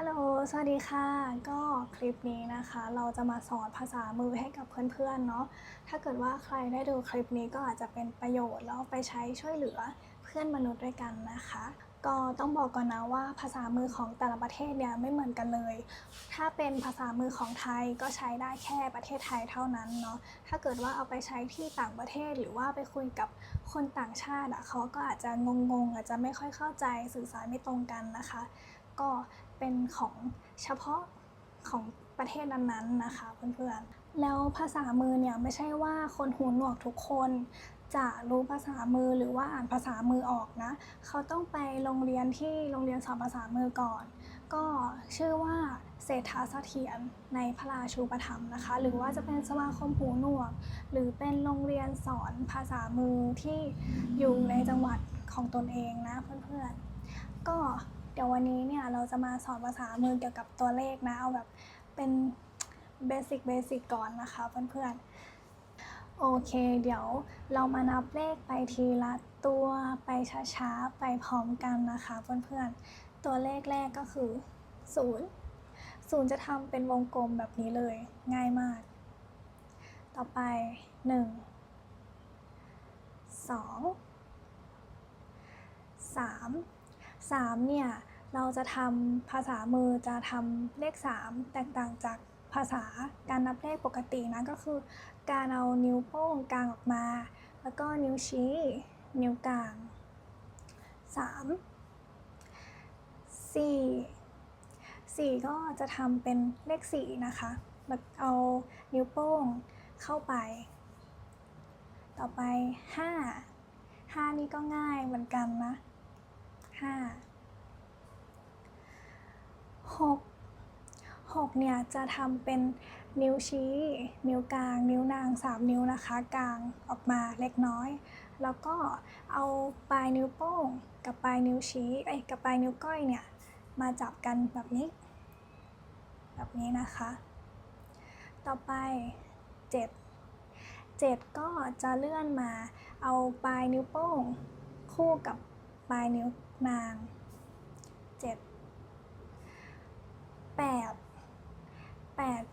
ฮัลโหล สวัสดีค่ะ ก็คลิปนี้นะคะ เราจะมาสอนภาษามือให้กับเพื่อนๆเนาะ ถ้าเกิดว่าใครได้ดูคลิปนี้ก็อาจจะเป็นประโยชน์แล้วไปใช้ช่วยเหลือเพื่อนมนุษย์ด้วยกันนะคะ ก็ต้องบอกก่อนนะว่าภาษามือของแต่ละประเทศเนี่ยไม่เหมือนกันเลย ถ้าเป็นภาษามือของไทยก็ใช้ได้แค่ประเทศไทยเท่านั้นเนาะ ถ้าเกิดว่าเอาไปใช้ที่ต่างประเทศหรือว่าไปคุยกับคนต่างชาติอะเขาก็อาจจะงงๆอาจจะไม่ค่อยเข้าใจสื่อสารไม่ตรงกันนะคะ ก็ เป็นของเฉพาะของประเทศนั้นๆนะคะ เพื่อนๆ แล้วภาษามือเนี่ยไม่ใช่ว่าคนหูหนวกทุกคนจะรู้ภาษามือหรือว่าอ่านภาษามือออกนะ เขาต้องไปโรงเรียนที่โรงเรียนสอนภาษามือก่อน ก็ชื่อว่าเศรษฐาเสถียรในพระราชูปถัมนะคะ หรือว่าจะเป็นสมาคมหูหนวก หรือเป็นโรงเรียนสอนภาษามือที่อยู่ในจังหวัดของตนเองนะเพื่อนๆ ก็ ดี๋ยววันนี้เนี่ยเราจะมาสอนภาษามือเกี่ยวกับตัวเลขนะ เอาแบบเป็นเบสิกเบสิกก่อนนะคะเพื่อนๆ โอเค เดี๋ยวเรามานับเลขไปทีละตัวไปช้าๆ ไปพร้อมกันนะคะเพื่อนๆ ตัวเลขแรกก็คือ 0 0 จะทำเป็นวงกลมแบบนี้เลย ง่ายมาก ต่อไป 1 2 3 3เนี่ย เราจะทำภาษามือจะทำเลข 3 แตกต่างจากภาษาการนับเลขปกตินะก็คือ การเอานิ้วโป้งกลางออกมา แล้วก็นิ้วชี้ นิ้วกลาง 3 4 4 ก็จะทำเป็นเลข 4 นะคะแบบเอานิ้วโป้งเข้าไป ต่อไป 5 5 นี่ก็ง่ายเหมือนกันนะห้าหกเนี่ยจะทำเป็นนิ้วชี้ นิ้วกลาง นิ้วนางสามนิ้วนะคะ กลางออกมาเล็กน้อย แล้วก็เอาปลายนิ้วโป้ง กับปลายนิ้วชี้เอ้ยกับปลายนิ้วก้อยเนี่ยมาจับกันแบบนี้ แบบนี้นะคะ ต่อไปเจ็ดเจ็ดก็จะเลื่อนมา เอาปลายนิ้วโป้ง คู่กับปลายนิ้วนาง 7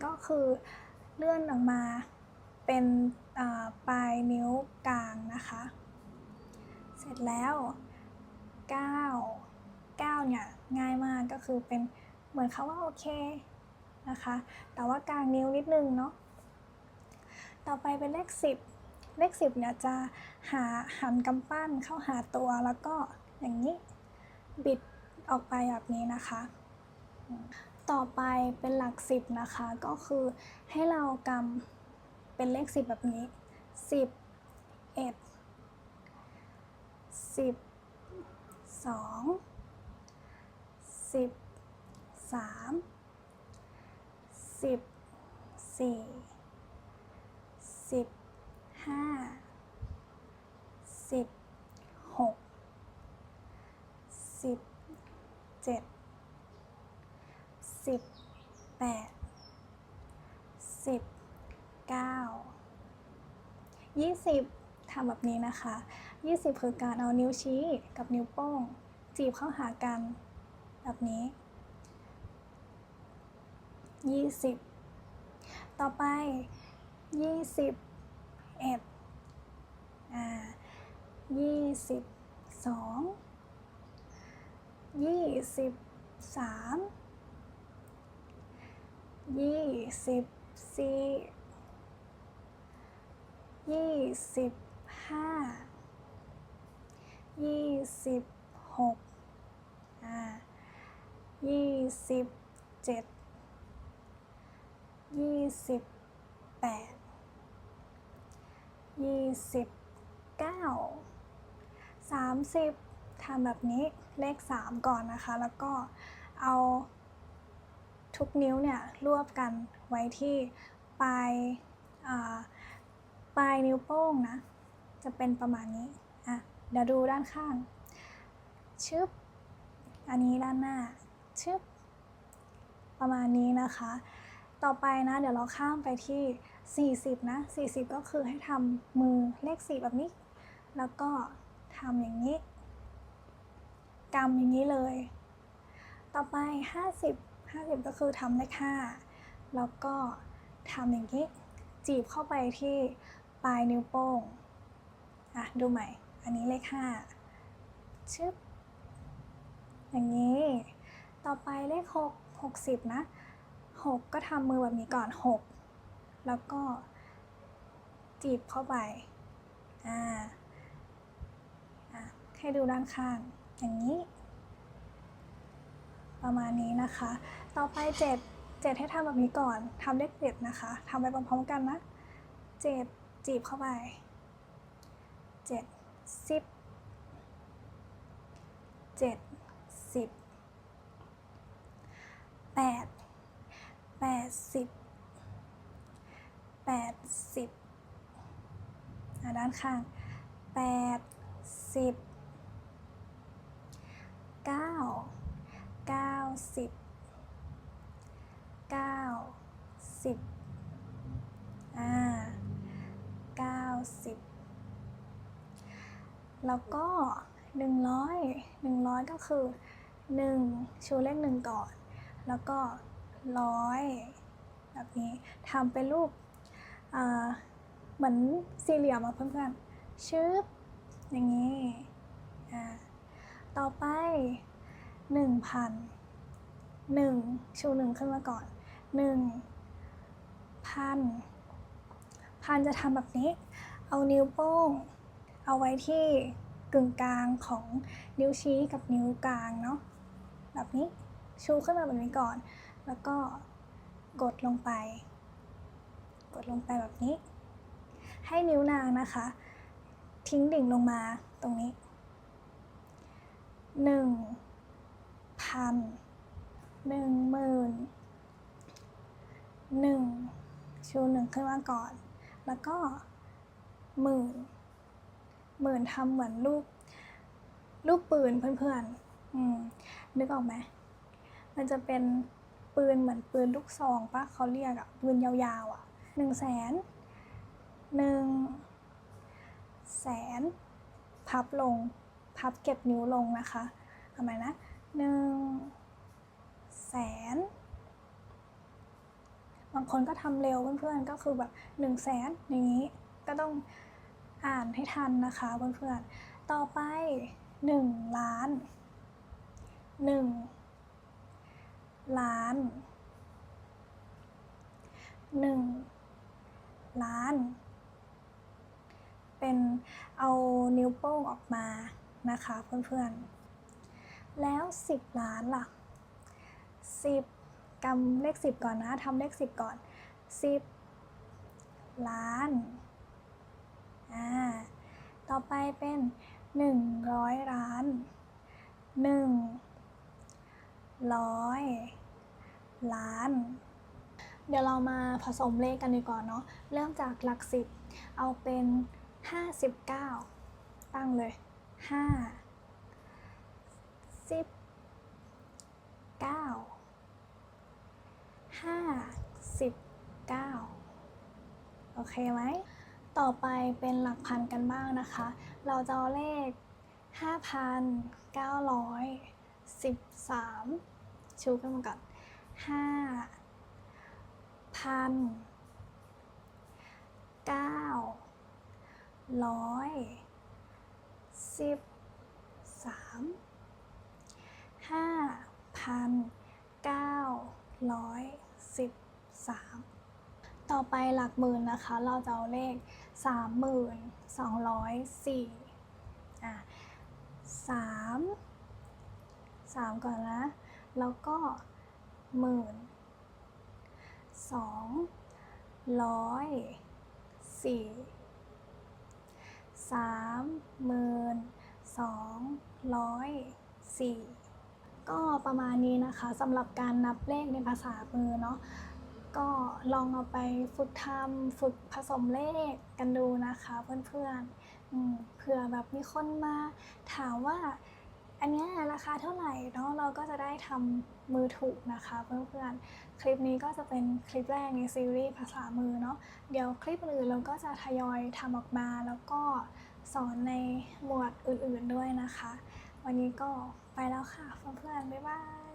ก็คือเลื่อนออกมาเป็นปลายนิ้วกลางนะคะ เสร็จแล้ว 9 9 เนี่ย ง่ายมากก็คือเป็นเหมือนคาว่าโอเคนะคะ แต่ว่ากลางนิ้วนิดนึงเนาะ ต่อไปเป็นเลข 10 เลข 10 เนี่ยจะหาหันกำปั้นเข้าหาตัวแล้วก็อย่างนี้บิดออกไปแบบนี้นะคะ ต่อไปเป็นหลักสิบนะคะ ก็คือให้เรากำเป็นเลขสิบแบบนี้สิบเอ็ดสิบสองสิบสามสิบสี่สิบห้าสิบหกสิบเจ็ด สิบแปดสิบเก้ายี่สิบทำแบบนี้นะคะยี่สิบคือการเอานิ้วชี้กับนิ้วโป้ง จีบเข้าหากันแบบนี้ยี่สิบต่อไปยี่สิบเอ็ดอ่ายี่สิบสองยี่สิบสาม ยี่สิบสี่ยี่สิบห้ายี่สิบหกอ่ายี่สิบเจ็ดยี่สิบแปดยี่สิบเก้าสามสิบทำแบบนี้เลข3ก่อนนะคะ แล้วก็เอา ทุกนิ้วเนี่ยรวบกันไว้ที่ปลายปลายนิ้วโป้งนะ จะเป็นประมาณนี้อะเดี๋ยวดูด้านข้าง ชึบ อันนี้ด้านหน้า ชึบ ประมาณนี้นะคะ ต่อไปนะ เดี๋ยวเราข้ามไปที่ 40 นะ 40 ก็คือให้ทำมือเลข 4 แบบนี้ แล้วก็ทำอย่างนี้กำอย่างนี้เลย ต่อไป 50 50 ก็คือทำเลข5แล้วก็ทำอย่างนี้ จีบเข้าไปที่ปลายนิ้วโป้งอะดูใหม่ อันนี้เลข5ชึบอย่างนี้ ต่อไปเลข6 60 นะ 6 ก็ทำมือแบบนี้ก่อน 6 แล้วก็จีบเข้าไปอ่าให้ดูด้านข้างอย่างนี้ ประมาณนี้นะคะ ต่อไปเจ็ดเจ็ดให้ทำแบบนี้ก่อนทำเลขเจ็ดนะคะทำไปพร้อมๆกันนะเจ็ดจีบเข้าไปเจ็ดสิบเจ็ดสิบแปดแปดสิบแปดสิบด้านข้างแปดสิบเก้า 80 9 90 90อ่า90แล้วก็100 100ก็คือ1ชูเลข1ก่อน แล้วก็ร้อยแบบนี้ทำเป็นรูปอ่าเหมือนสี่เหลี่ยมอะเพื่อนๆชึบอย่างนี้อ่าต่อไป หนึ่งพันหนึ่งชูหนึ่งขึ้นมาก่อนหนึ่งพันพันจะทำแบบนี้ เอานิ้วโป้ง เอาไว้ที่กึ่งกลางของนิ้วชี้กับนิ้วกลางเนาะแบบนี้ชูขึ้นมาแบบนี้ก่อน แล้วก็กดลงไป กดลงไปแบบนี้ ให้นิ้วนางนะคะ ทิ้งดิ่งลงมาตรงนี้หนึ่ง พันหนึ่งหมื่นหนึ่งชูหนึ่งขึ้นมาก่อน แล้วก็หมื่นหมื่นทำเหมือนรูปรูปปืนเพื่อนๆอืมนึกออกไหมมันจะเป็นปืนเหมือนปืนลูกซองปะเขาเรียกอะปืนยาวๆอะหนึ่งแสนหนึ่งแสนพับลง พับเก็บนิ้วลงนะคะทำไมนะ หนึ่งแสน บางคนก็ทำเร็วเพื่อนๆ ก็คือแบบหนึ่งแสนอย่างนี้ ก็ต้องอ่านให้ทันนะคะเพื่อนๆ ต่อไปหนึ่งล้านหนึ่งล้านหนึ่งล้าน เป็นเอานิ้วโป้งออกมานะคะเพื่อนๆ แล้ว 10 ล้านล่ะ 10 กำเลข 10 ก่อนนะทำเลข 10 ก่อน 10 ล้านอ่าต่อไปเป็น 100 ล้าน1ร้อยล้าน เดี๋ยวเรามาผสมเลขกันดีกว่อนเนาะเริ่มจากหลักสิบเอาเป็น 59 ตั้งเลย 5 10 9 59โอเคไหม ต่อไปเป็นหลักพันกันบ้างนะคะ เราจะเอาเลข 5,913 ชูขึ้นมาก่อนห้าพันเก้าร้อยสิบสาม ห้าพันเก้าร้อยสิบสามต่อไปหลักหมื่นนะคะ เราจะเอาเลขสามหมื่นสองร้อยสี่อะสามสามก่อนนะ แล้วก็หมื่นสองร้อยสี่สามหมื่นสองร้อยสี่ ก็ประมาณนี้นะคะสำหรับการนับเลขในภาษามือเนาะก็ลองเอาไปฝึกทำฝึกผสมเลขกันดูนะคะเพื่อนๆอืมเผื่อแบบมีคนมาถามว่าอันเนี้ยราคาเท่าไหร่เนาะเราก็จะได้ทำมือถูกนะคะเพื่อนๆคลิปนี้ก็จะเป็นคลิปแรกในซีรีส์ภาษามือเนาะเดี๋ยวคลิปอื่นเราก็จะทยอยทำออกมาแล้วก็สอนในหมวดอื่นๆด้วยนะคะ วันนี้ก็ ไปแล้วค่ะเพื่อนๆบ๊ายบาย